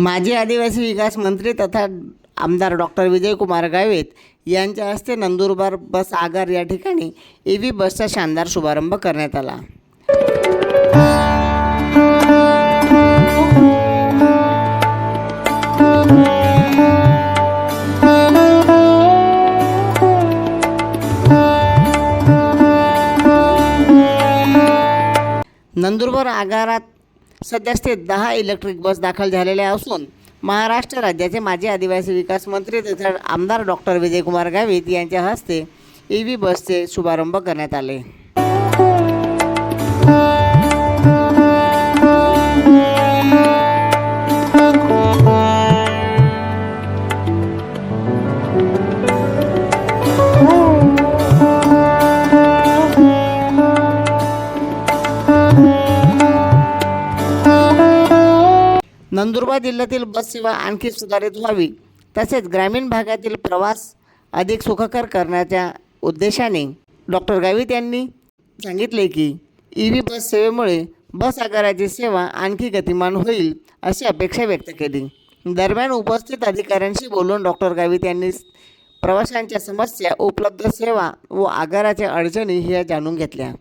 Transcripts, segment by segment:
माजी आदिवासी विकास मंत्री तथा आमदार डॉक्टर विजयकुमार गावित यांच्या हस्ते नंदुरबार बस आगार या ठिकाणी ई व्ही बसचा शानदार शुभारंभ करण्यात आला. नंदुरबार आगारात सध्यास्थित दहा इलेक्ट्रिक बस दाखल झालेल्या असून महाराष्ट्र राज्याचे माजी आदिवासी विकास मंत्री तथा आमदार डॉक्टर विजयकुमार गावित यांच्या हस्ते ई व्ही बसचे शुभारंभ करण्यात आले. नंदुरबार जिल्ह्यातील बस सेवा आणखी सुधारित व्हावी. तसेच ग्रामीण भागातील प्रवास अधिक सुखकर करण्याच्या उद्देशाने डॉक्टर गावित यांनी सांगितले की ई व्ही बस सेवेमुळे बस आगाराची सेवा आणखी गतिमान होईल अशी अपेक्षा व्यक्त केली. दरम्यान उपस्थित अधिकाऱ्यांशी बोलून डॉक्टर गावित यांनी प्रवाशांच्या समस्या उपलब्ध सेवा व आगाराच्या अडचणी ह्या जाणून घेतल्या.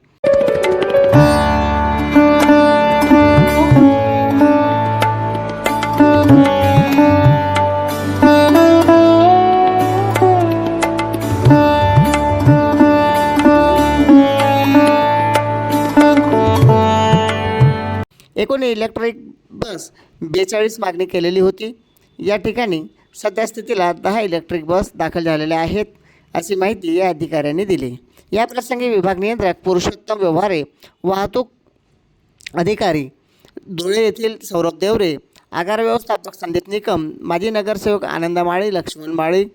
एकूण इलेक्ट्रिक बस बेचाळीस मागणी केलेली होती. या ठिकाणी सध्या स्थितीला दहा इलेक्ट्रिक बस दाखल झालेल्या आहेत अशी माहिती या अधिकाऱ्यांनी दिली. या प्रसंगी विभाग नियंत्रक पुरुषोत्तम व्यवहारे वाहतूक अधिकारी धुळे येथील सौरभ देवरे आगार व्यवस्थापक संदीप निकम माजी नगरसेवक आनंद माळी लक्ष्मण माळी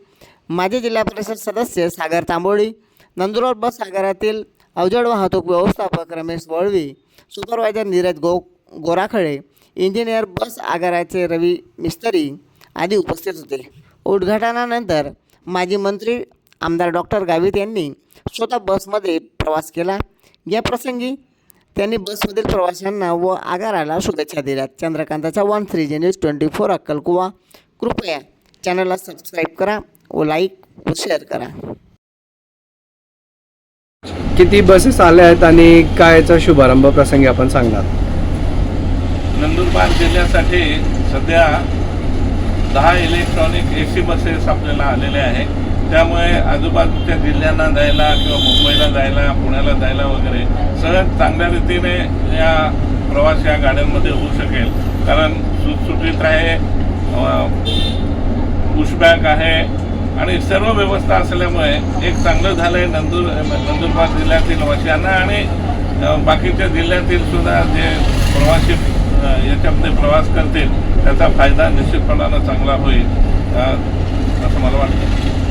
माजी जिल्हा परिषद सदस्य सागर तांबोळी नंदुरबार बस आगारातील अवजड वाहतूक व्यवस्थापक रमेश वळवी सुपरवायझर नीरज गोक गोराखळे इंजिनियर बस आगाराचे रवी मिस्त्री आदी उपस्थित होते. उद्घाटनानंतर माजी मंत्री आमदार डॉक्टर गावित यांनी स्वतः बसमध्ये प्रवास केला. या प्रसंगी त्यांनी बसमधील प्रवाशांना व आगाराला शुभेच्छा दिल्या. चंद्रकांताचा one three G news twenty four अक्कलकुवा. कृपया चॅनलला सबस्क्राईब करा व लाईक व शेअर करा. किती बसेस आल्या आहेत आणि कायचा शुभारंभ प्रसंगी आपण सांगणार? नंदुरबार जिल्ह्यासाठी सध्या दहा इलेक्ट्रॉनिक ए सी बसेस आपल्याला आलेल्या आहे त्यामुळे आजूबाजूच्या जिल्ह्यांना जायला किंवा मुंबईला जायला पुण्याला जायला वगैरे सहज चांगल्या रीतीने या प्रवास या गाड्यांमध्ये होऊ शकेल. कारण सुटसुटीत आहे पुशबॅक आहे आणि सर्व व्यवस्था असल्यामुळे एक चांगलं झालं आहे नंदुर नंदुरबार जिल्ह्यातील वाशियांना आणि बाकीच्या जिल्ह्यातील सुद्धा जे प्रवासी याच्यामध्ये प्रवास करतील त्याचा फायदा निश्चितपणानं चांगला होईल. असं मला वाटतं.